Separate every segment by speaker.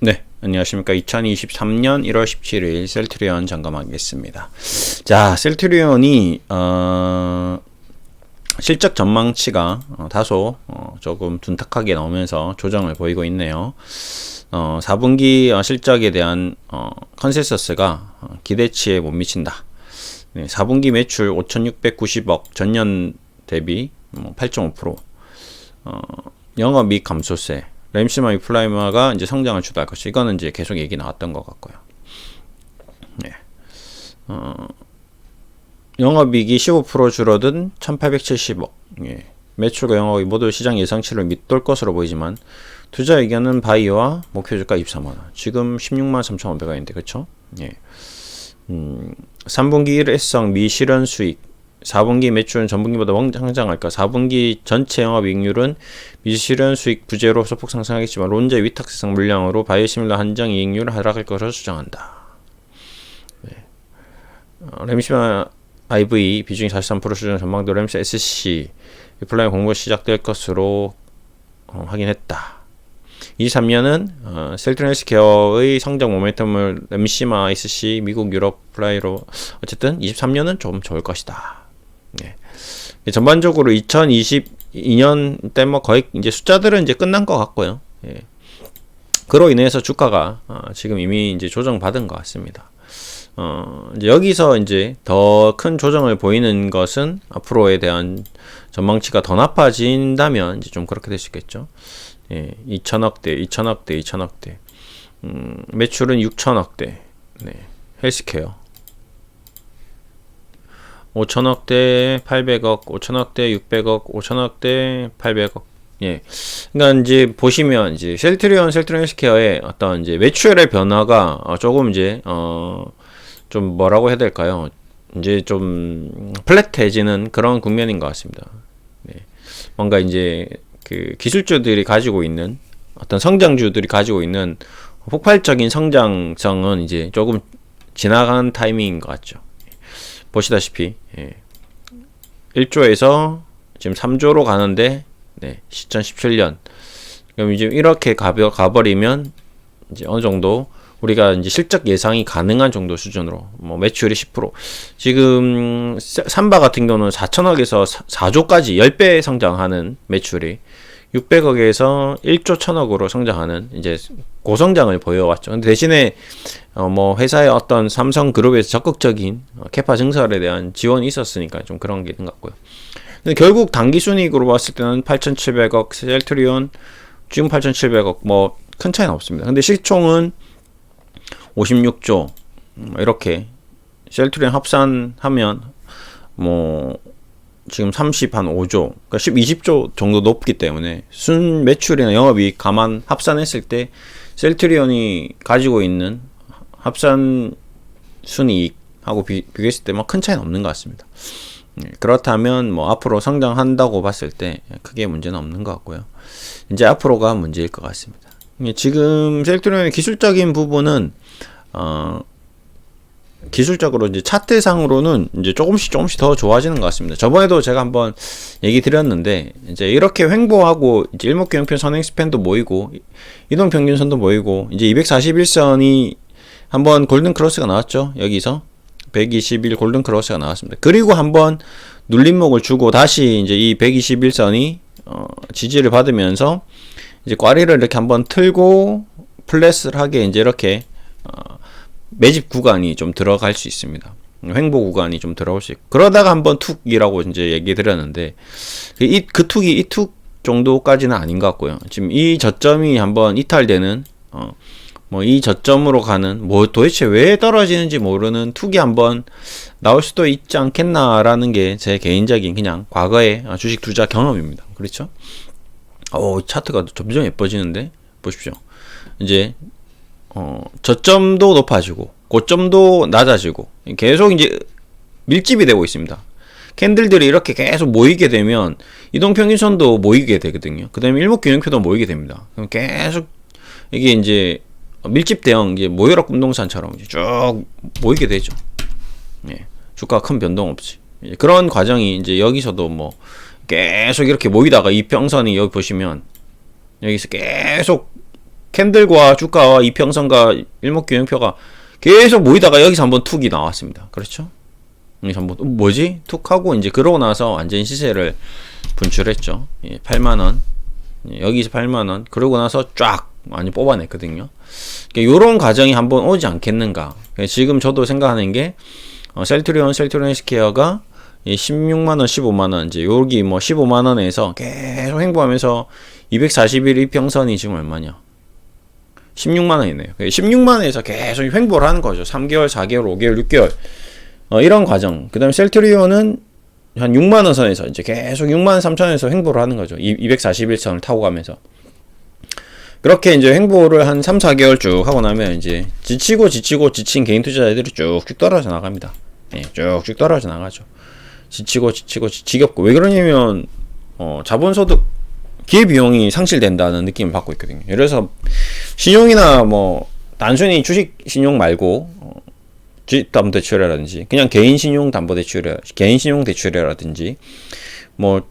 Speaker 1: 네, 안녕하십니까. 2023년 1월 17일 셀트리온 점검하겠습니다. 자, 셀트리온이 어, 실적 전망치가 어, 다소 어, 조금 둔탁하게 나오면서 조정을 보이고 있네요. 어, 4분기 어, 실적에 대한 어, 컨센서스가 어, 기대치에 못 미친다. 네, 4분기 매출 5,690억 전년 대비 뭐 8.5%. 어, 영업이익 감소세. 램시마 이플라이마가 이제 성장을 주도할 것이 이거는 이제 계속 얘기 나왔던 것 같고요. 네. 어, 영업이익이 15% 줄어든 1,870억. 예. 매출과 영업이 모두 시장 예상치를 밑돌 것으로 보이지만 투자 의견은 바이오와 목표 주가 23만 원. 지금 16만 3,500원인데 그렇죠? 예. 음, 3분기 일회성 미실현 수익 4분기 매출은 전분기보다 성장할까? 4분기 전체 영업이익률은 미실현 수익 부재로 소폭 상승하겠지만 론제 위탁세상 물량으로 바이오시밀러 한정 이익률 하락할 것으로 추정한다. 네. 어, 램시마 IV 비중이 43% 수준 전망도 램시 SC 플라이 공고 시작될 것으로 어, 확인했다. 23년은 어, 셀트론 헬스케어의 성장 모멘텀을 램시마 SC 미국 유럽 플라이로 어쨌든 23년은 좀 좋을 것이다. 네. 전반적으로 2022년 때 뭐 거의 이제 숫자들은 이제 끝난 것 같고요. 예. 그로 인해서 주가가 어, 지금 이미 이제 조정받은 것 같습니다. 어, 이제 여기서 이제 더 큰 조정을 보이는 것은 앞으로에 대한 전망치가 더 나빠진다면 이제 좀 그렇게 될 수 있겠죠. 예, 2천억대, 2천억대, 2천억대. 음, 매출은 6천억대. 네, 헬스케어. 5천억대 800억, 5천억대 600억, 5천억대 800억. 예. 그러니까 이제 보시면 이제 셀트리온, 셀트리온 헬스케어의 어떤 이제 매출의 변화가 어, 조금 이제 어 좀 뭐라고 해야 될까요? 이제 좀 플랫해지는 그런 국면인 것 같습니다. 네. 뭔가 이제 그 기술주들이 가지고 있는 어떤 성장주들이 가지고 있는 폭발적인 성장성은 이제 조금 지나간 타이밍인 것 같죠. 보시다시피 예. 1조에서 지금 3조로 가는데 네, 2017년. 그럼 이제 이렇게 가버, 가버리면 이제 어느 정도 우리가 이제 실적 예상이 가능한 정도 수준으로 뭐 매출이 10% 지금 삼바 같은 경우는 4천억에서 4조까지 10배 성장하는 매출이 600억에서 1조 1000억으로 성장하는 이제 고성장을 보여왔죠. 근데 대신에 어 뭐 회사의 어떤 삼성 그룹에서 적극적인 어, 캐파 증설에 대한 지원이 있었으니까 좀 그런 게 있는 것 같고요. 근데 결국 단기 순이익으로 봤을 때는 8,700억 셀트리온 지금 8,700억 뭐 큰 차이는 없습니다. 근데 실총은 56조 음, 이렇게 셀트리온 합산하면 뭐 지금 30 한 5조, 그러니까 10, 20조 정도 높기 때문에 순 매출이나 영업이익 감안 합산했을 때 셀트리온이 가지고 있는 합산 순이익하고 비, 교했을 때뭐큰 차이는 없는 것 같습니다. 네, 그렇다면 뭐 앞으로 성장한다고 봤을 때 크게 문제는 없는 것 같고요. 이제 앞으로가 문제일 것 같습니다. 지금 셀트리온의 기술적인 부분은 어 기술적으로 이제 차트상으로는 이제 조금씩 조금씩 더 좋아지는 것 같습니다. 저번에도 제가 한번 얘기 드렸는데 이제 이렇게 횡보하고 이제 일목균형표 선행 스팬도 모이고 이동 평균선도 모이고 이제 241선이 한번 골든 크로스가 나왔죠. 여기서 121 골든 크로스가 나왔습니다. 그리고 한번 눌림목을 주고 다시 이제 이 121선이 어 지지를 받으면서 이제 꽈리를 이렇게 한번 틀고 플랫을 하게 이제 이렇게 어 매집 구간이 좀 들어갈 수 있습니다. 횡보 구간이 좀 들어올 수 있고 그러다가 한번 툭이라고 이제 얘기 드렸는데 그이그 툭이 이 툭 정도까지는 아닌 것 같고요. 지금 이 저점이 한번 이탈되는 어 뭐 이 저점으로 가는 뭐 도대체 왜 떨어지는지 모르는 툭이 한번 나올 수도 있지 않겠나라는 게 제 개인적인 그냥 과거의 주식 투자 경험입니다. 그렇죠? 어 차트가 점점 예뻐지는데 보십시오. 이제 어, 저점도 높아지고 고점도 낮아지고 계속 이제 밀집이 되고 있습니다. 캔들들이 이렇게 계속 모이게 되면 이동평균선도 모이게 되거든요. 그 다음에 일목균형표도 모이게 됩니다. 그럼 계속 이게 이제 밀집 대형 이제 모여라 꿈동산처럼 쭉 모이게 되죠. 예. 주가 큰 변동 없이 그런 과정이 이제 여기서도 뭐 계속 이렇게 모이다가 이 평선이 여기 보시면 여기서 계속 캔들과 주가와 이평선과 일목균형표가 계속 모이다가 여기서 한번 툭이 나왔습니다. 그렇죠? 여기서 한번 어, 뭐지? 툭 하고 이제 그러고 나서 완전 시세를 분출했죠. 예, 8만 원. 예, 여기서 8만 원. 그러고 나서 쫙 많이 뽑아냈거든요. 그러니까 요런 과정이 한번 오지 않겠는가. 그러니까 지금 저도 생각하는 게 어, 셀트리온, 셀트리온 스퀘어가 16만원, 15만원, 이제 여기 뭐 15만원에서 계속 행보하면서 241 이평선이 지금 얼마냐? 16만 원이네요. 16만 원에서 계속 횡보를 하는 거죠. 3개월, 4개월, 5개월, 6개월. 어, 이런 과정. 그 다음에 셀트리온은 한 6만 원 선에서 이제 계속 6만 3천 원에서 횡보를 하는 거죠. 241선을 타고 가면서. 그렇게 이제 횡보를 한 3, 4개월 쭉 하고 나면 이제 지치고 지치고 지친 개인 투자자들이 쭉쭉 떨어져 나갑니다. 예, 쭉쭉 떨어져 나가죠. 지치고 지치고 지겹고 왜 그러냐면 어, 자본소득 기회비용이 상실된다는 느낌을 받고 있거든요. 들어서 신용이나 뭐 단순히 주식 신용 말고 어, 주식담보대출이라든지 그냥 개인 신용 담보대출 개인 신용 대출이라든지 뭐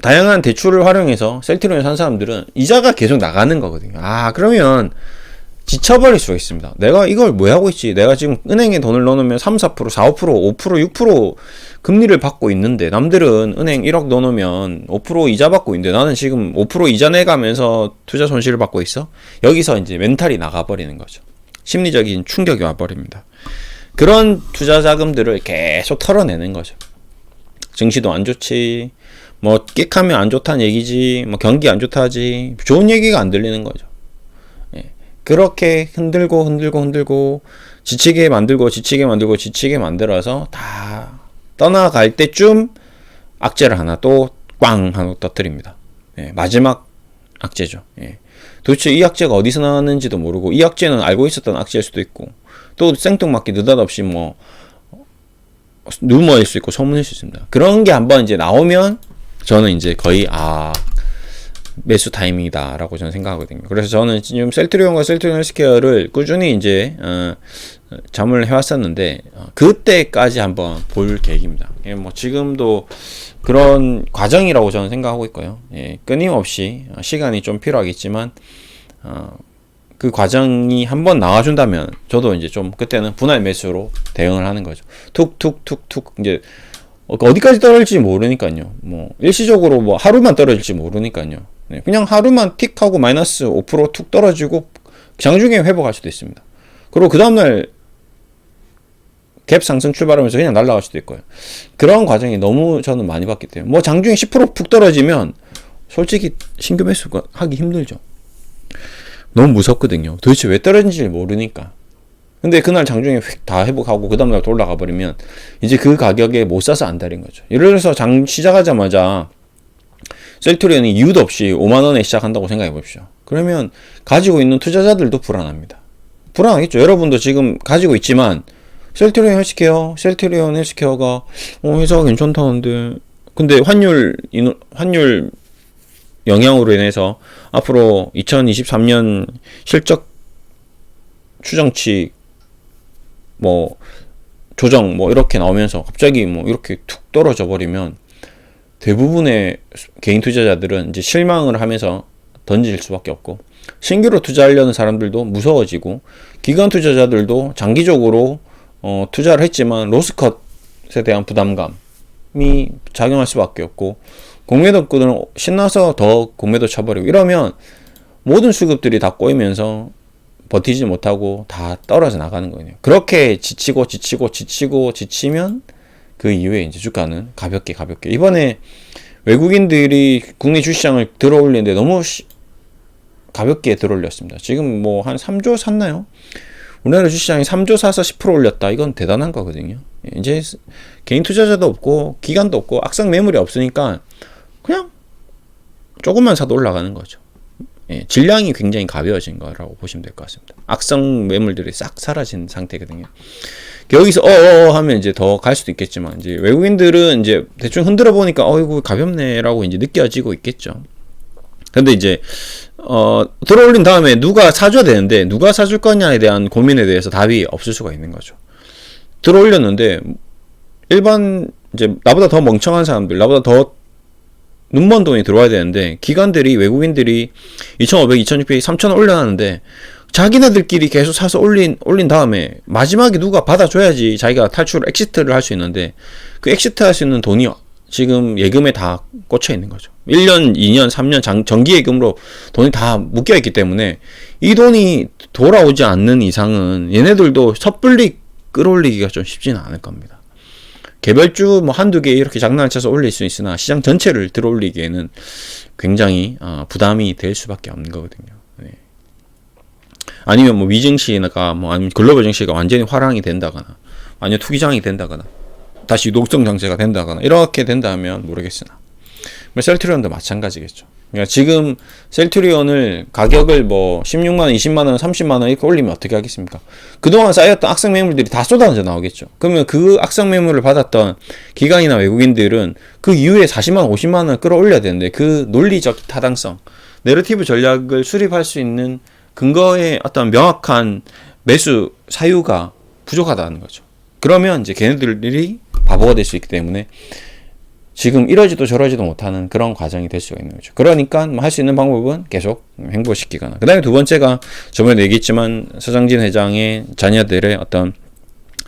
Speaker 1: 다양한 대출을 활용해서 셀트리온을 산 사람들은 이자가 계속 나가는 거거든요. 아 그러면 지쳐버릴 수가 있습니다. 내가 이걸 뭐 하고 있지? 내가 지금 은행에 돈을 넣어놓으면 3, 4%, 4, 5%, 5%, 6% 금리를 받고 있는데 남들은 은행 1억 넣어놓으면 5% 이자 받고 있는데 나는 지금 5% 이자 내가면서 투자 손실을 받고 있어? 여기서 이제 멘탈이 나가버리는 거죠. 심리적인 충격이 와버립니다. 그런 투자 자금들을 계속 털어내는 거죠. 증시도 안 좋지. 뭐 끽하면 안 좋다는 얘기지. 뭐 경기 안 좋다지. 좋은 얘기가 안 들리는 거죠. 예. 그렇게 흔들고 흔들고 흔들고 지치게 만들고 지치게 만들고 지치게 만들어서 다 떠나갈 때쯤 악재를 하나 또 꽝 하고 터뜨립니다. 예. 마지막 악재죠. 예. 도대체 이 악재가 어디서 나왔는지도 모르고 이 악재는 알고 있었던 악재일 수도 있고 또 생뚱맞게 느닷없이 뭐 루머일 수 있고 소문일 수 있습니다. 그런 게 한번 이제 나오면 저는 이제 거의 아 매수 타이밍이다라고 저는 생각하거든요. 그래서 저는 지금 셀트리온과 셀트리온 헬스케어를 꾸준히 이제 어, 잠을 해왔었는데 어, 그때까지 한번 볼 계획입니다. 예, 뭐 지금도 그런 과정이라고 저는 생각하고 있고요. 예, 끊임없이 시간이 좀 필요하겠지만 어, 그 과정이 한번 나와준다면 저도 이제 좀 그때는 분할 매수로 대응을 하는 거죠. 툭툭툭툭 이제 어디까지 떨어질지 모르니까요. 뭐 일시적으로 뭐 하루만 떨어질지 모르니까요. 네, 그냥 하루만 틱 하고 마이너스 5%툭 떨어지고 장중에 회복할 수도 있습니다. 그리고 그 다음날 갭 상승 출발하면서 그냥 날아갈 수도 있고요. 그런 과정이 너무 저는 많이 봤기 때문에 뭐 장중에 10%푹 떨어지면 솔직히 신규 매수가 하기 힘들죠. 너무 무섭거든요. 도대체 왜 떨어진지 모르니까. 근데 그날 장중에 다 회복하고 그 다음날 올라가 버리면 이제 그 가격에 못 사서 안달인 거죠. 예를 들어서 장 시작하자마자 셀트리온이 이유도 없이 5만 원에 시작한다고 생각해 보십시오. 그러면 가지고 있는 투자자들도 불안합니다. 불안하겠죠. 여러분도 지금 가지고 있지만 셀트리온 헬스케어, 셀트리온 헬스케어가 어 회사가 괜찮다는데 근데 환율 환율 영향으로 인해서 앞으로 2023년 실적 추정치 뭐 조정 뭐 이렇게 나오면서 갑자기 뭐 이렇게 툭 떨어져 버리면 대부분의 개인 투자자들은 이제 실망을 하면서 던질 수밖에 없고 신규로 투자하려는 사람들도 무서워지고 기관 투자자들도 장기적으로 어, 투자를 했지만 로스컷에 대한 부담감이 작용할 수밖에 없고 공매도꾼은 신나서 더 공매도 쳐버리고 이러면 모든 수급들이 다 꼬이면서 버티지 못하고 다 떨어져 나가는 거예요. 그렇게 지치고 지치고 지치고 지치면 그 이후에 이제 주가는 가볍게 가볍게 이번에 외국인들이 국내 주시장을 들어올리는데 너무 시, 가볍게 들어올렸습니다. 지금 뭐 한 3조 샀나요? 우리나라 주시장이 3조 사서 10% 올렸다. 이건 대단한 거거든요. 이제 개인 투자자도 없고 기관도 없고 악성 매물이 없으니까 그냥 조금만 사도 올라가는 거죠. 예, 질량이 굉장히 가벼워진 거라고 보시면 될 것 같습니다. 악성 매물들이 싹 사라진 상태거든요. 여기서 어어 하면 이제 더 갈 수도 있겠지만 이제 외국인들은 이제 대충 흔들어 보니까 어이구 가볍네라고 이제 느껴지고 있겠죠. 근데 이제 어 들어올린 다음에 누가 사줘야 되는데 누가 사줄 거냐에 대한 고민에 대해서 답이 없을 수가 있는 거죠. 들어올렸는데 일반 이제 나보다 더 멍청한 사람들, 나보다 더 눈먼 돈이 들어와야 되는데 기관들이 외국인들이 2,500, 2,600, 3,000원 올려놨는데 자기네들끼리 계속 사서 올린 올린 다음에 마지막에 누가 받아줘야지 자기가 탈출 엑시트를 할 수 있는데 그 엑시트 할 수 있는 돈이 지금 예금에 다 꽂혀 있는 거죠. 1년, 2년, 3년 장, 정기 예금으로 돈이 다 묶여 있기 때문에 이 돈이 돌아오지 않는 이상은 얘네들도 섣불리 끌어올리기가 좀 쉽지는 않을 겁니다. 개별주 뭐 한두 개 이렇게 장난을 쳐서 올릴 수 있으나 시장 전체를 들어올리기에는 굉장히 어, 부담이 될 수밖에 없는 거거든요. 네. 아니면 뭐 위증시가 뭐 아니면 글로벌 증시가 완전히 화랑이 된다거나 아니면 투기장이 된다거나 다시 녹성 장세가 된다거나 이렇게 된다면 모르겠으나 뭐 셀트리온도 마찬가지겠죠. 그러니까 지금 셀트리온을 가격을 뭐 16만 원, 20만 원, 30만 원 이렇게 올리면 어떻게 하겠습니까? 그동안 쌓였던 악성 매물들이 다 쏟아져 나오겠죠. 그러면 그 악성 매물을 받았던 기관이나 외국인들은 그 이후에 40만 원, 50만 원 끌어올려야 되는데 그 논리적 타당성, 내러티브 전략을 수립할 수 있는 근거의 어떤 명확한 매수 사유가 부족하다는 거죠. 그러면 이제 걔네들이 바보가 될 수 있기 때문에 지금 이러지도 저러지도 못하는 그런 과정이 될 수가 있는 거죠. 그러니까 뭐 할수 있는 방법은 계속 행보시키거나. 그 다음에 두 번째가 저번에 얘기했지만 서장진 회장의 자녀들의 어떤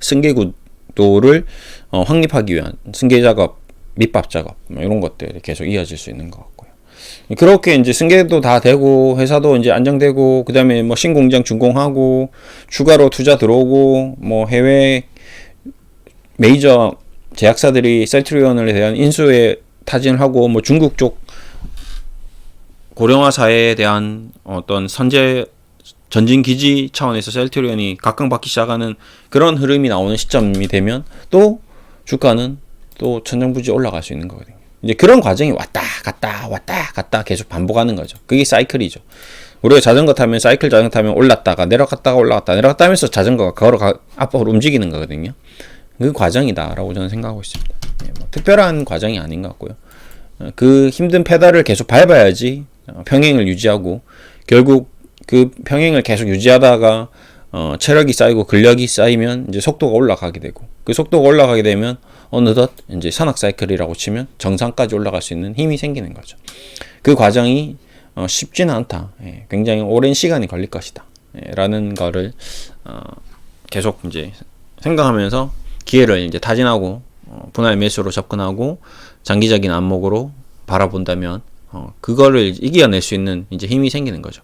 Speaker 1: 승계 구도를 어, 확립하기 위한 승계 작업, 밑밥 작업 뭐 이런 것들이 계속 이어질 수 있는 것 같고요. 그렇게 이제 승계도 다 되고 회사도 이제 안정되고 그 다음에 뭐 신공장 준공하고 추가로 투자 들어오고 뭐 해외 메이저 제약사들이 셀트리온에 대한 인수에 타진을 하고 뭐 중국 쪽 고령화사회에 대한 어떤 선제 전진 기지 차원에서 셀트리온이 각광받기 시작하는 그런 흐름이 나오는 시점이 되면 또 주가는 또 천정부지 올라갈 수 있는 거거든요. 이제 그런 과정이 왔다 갔다 왔다 갔다 계속 반복하는 거죠. 그게 사이클이죠. 우리가 자전거 타면 사이클 자전거 타면 올랐다가 내려갔다가 올라갔다 내려갔다 하면서 자전거가 걸어가 앞으로 움직이는 거거든요. 그 과정이다라고 저는 생각하고 있습니다. 예, 뭐 특별한 과정이 아닌 것 같고요. 어, 그 힘든 페달을 계속 밟아야지 어, 평행을 유지하고 결국 그 평행을 계속 유지하다가 어, 체력이 쌓이고 근력이 쌓이면 이제 속도가 올라가게 되고 그 속도가 올라가게 되면 어느덧 이제 산악 사이클이라고 치면 정상까지 올라갈 수 있는 힘이 생기는 거죠. 그 과정이 어, 쉽지는 않다. 예, 굉장히 오랜 시간이 걸릴 것이다. 예, 라는 거를 어, 계속 이제 생각하면서 기회를 이제 타진하고 어, 분할 매수로 접근하고 장기적인 안목으로 바라본다면 어, 그거를 이겨낼 수 있는 이제 힘이 생기는 거죠.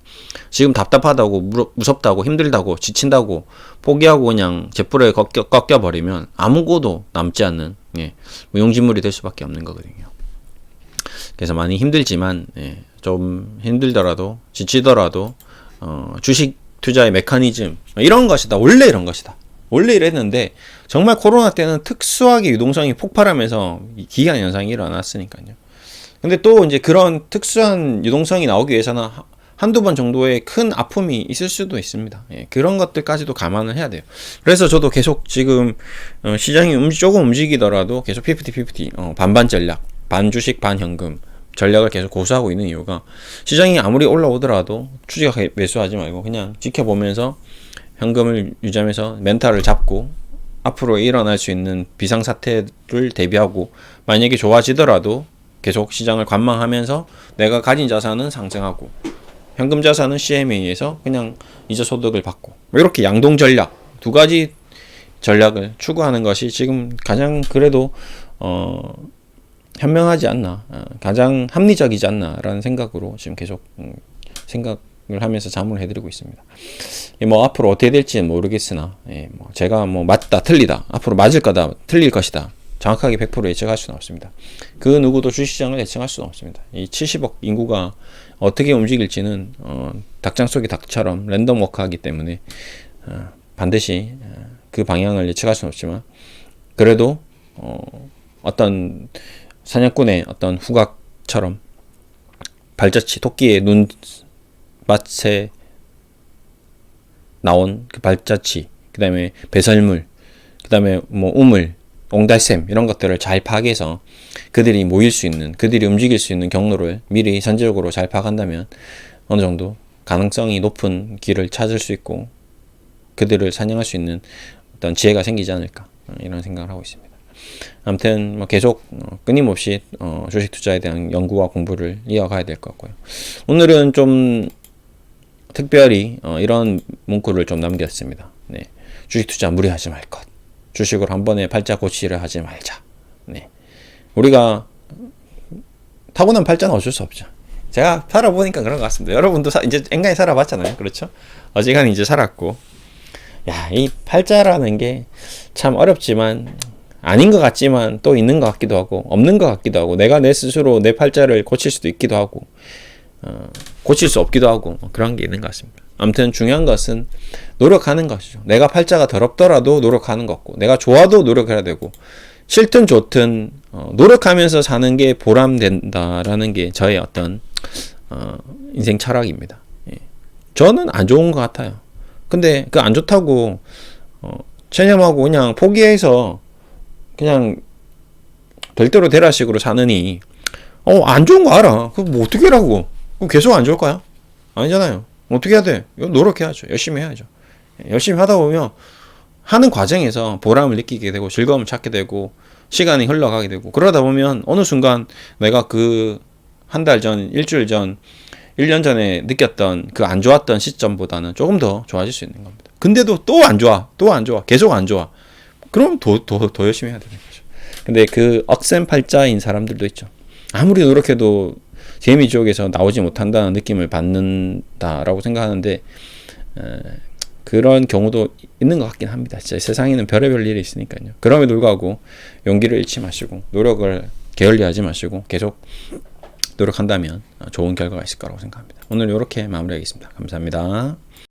Speaker 1: 지금 답답하다고 무섭다고 힘들다고 지친다고 포기하고 그냥 제풀에 꺾여, 꺾여 버리면 아무것도 남지 않는 예, 뭐 용지물이 될 수밖에 없는 거거든요. 그래서 많이 힘들지만 예, 좀 힘들더라도 지치더라도 어, 주식 투자의 메커니즘 이런 것이다 원래 이런 것이다 원래 이랬는데 정말 코로나 때는 특수하게 유동성이 폭발하면서 기한 현상이 일어났으니까요. 근데 또 이제 그런 특수한 유동성이 나오기 위해서는 한두 번 정도의 큰 아픔이 있을 수도 있습니다. 예, 그런 것들까지도 감안을 해야 돼요. 그래서 저도 계속 지금 어, 시장이 음, 조금 움직이더라도 계속 피프티 피프티 어, 반반 전략, 반 주식 반 현금 전략을 계속 고수하고 있는 이유가 시장이 아무리 올라오더라도 추지가 매수하지 말고 그냥 지켜보면서 현금을 유지하면서 멘탈을 잡고 앞으로 일어날 수 있는 비상사태를 대비하고 만약에 좋아지더라도 계속 시장을 관망하면서 내가 가진 자산은 상승하고 현금 자산은 CMA에서 그냥 이자 소득을 받고 이렇게 양동 전략 두 가지 전략을 추구하는 것이 지금 가장 그래도 어 현명하지 않나 어, 가장 합리적이지 않나라는 생각으로 지금 계속 음, 생각 하면서 자문을 해드리고 있습니다. 뭐 앞으로 어떻게 될지는 모르겠으나 예, 뭐 제가 뭐 맞다 틀리다 앞으로 맞을 거다 틀릴 것이다 정확하게 100% 예측할 수는 없습니다. 그 누구도 주식시장을 예측할 수는 없습니다. 이 70억 인구가 어떻게 움직일지는 어, 닭장 속의 닭처럼 랜덤 워크하기 때문에 어, 반드시 어, 그 방향을 예측할 수는 없지만 그래도 어, 어떤 사냥꾼의 어떤 후각처럼 발자취 토끼의 눈 밭에 나온 그 발자취, 그 다음에 배설물, 그 다음에 뭐 우물, 옹달샘 이런 것들을 잘 파악해서 그들이 모일 수 있는, 그들이 움직일 수 있는 경로를 미리 선제적으로 잘 파악한다면 어느 정도 가능성이 높은 길을 찾을 수 있고 그들을 사냥할 수 있는 어떤 지혜가 생기지 않을까 이런 생각을 하고 있습니다. 아무튼 뭐 계속 어, 끊임없이 어, 주식 투자에 대한 연구와 공부를 이어가야 될 것 같고요. 오늘은 좀 특별히 어, 이런 문구를 좀 남겼습니다. 네. 주식 투자 무리하지 말 것. 주식으로 한 번에 팔자 고치를 하지 말자. 네. 우리가 타고난 팔자는 어쩔 수 없죠. 제가 살아보니까 그런 것 같습니다. 여러분도 사, 이제 앵간히 살아봤잖아요. 그렇죠? 어지간히 이제 살았고. 야, 이 팔자라는 게 참 어렵지만 아닌 것 같지만 또 있는 것 같기도 하고 없는 것 같기도 하고 내가 내 스스로 내 팔자를 고칠 수도 있기도 하고 어, 고칠 수 없기도 하고 뭐 그런 게 있는 것 같습니다. 아무튼 중요한 것은 노력하는 것이죠. 내가 팔자가 더럽더라도 노력하는 것고 내가 좋아도 노력해야 되고 싫든 좋든 어, 노력하면서 사는 게 보람된다라는 게 저의 어떤 어, 인생 철학입니다. 예. 저는 안 좋은 것 같아요. 근데 그 안 좋다고 어, 체념하고 그냥 포기해서 그냥 될 대로 되라식으로 사느니 어 안 좋은 거 알아. 그럼 뭐 어떻게 하라고? 그럼 계속 안 좋을 거야? 아니잖아요. 어떻게 해야 돼? 노력해야죠. 열심히 해야죠. 예, 열심히 하다 보면 하는 과정에서 보람을 느끼게 되고 즐거움을 찾게 되고 시간이 흘러가게 되고 그러다 보면 어느 순간 내가 그 한 달 전, 일주일 전, 1년 전에 느꼈던 그 안 좋았던 시점보다는 조금 더 좋아질 수 있는 겁니다. 근데도 또 안 좋아. 또 안 좋아. 계속 안 좋아. 그럼 더, 더, 더 열심히 해야 되는 거죠. 근데 그 억센 팔자인 사람들도 있죠. 아무리 노력해도 재미 지옥에서 나오지 못한다는 느낌을 받는다라고 생각하는데 에, 그런 경우도 있는 것 같긴 합니다. 진짜 세상에는 별의별 일이 있으니까요. 그럼에도 불구하고 용기를 잃지 마시고 노력을 게을리하지 마시고 계속 노력한다면 좋은 결과가 있을 거라고 생각합니다. 오늘 이렇게 마무리하겠습니다. 감사합니다.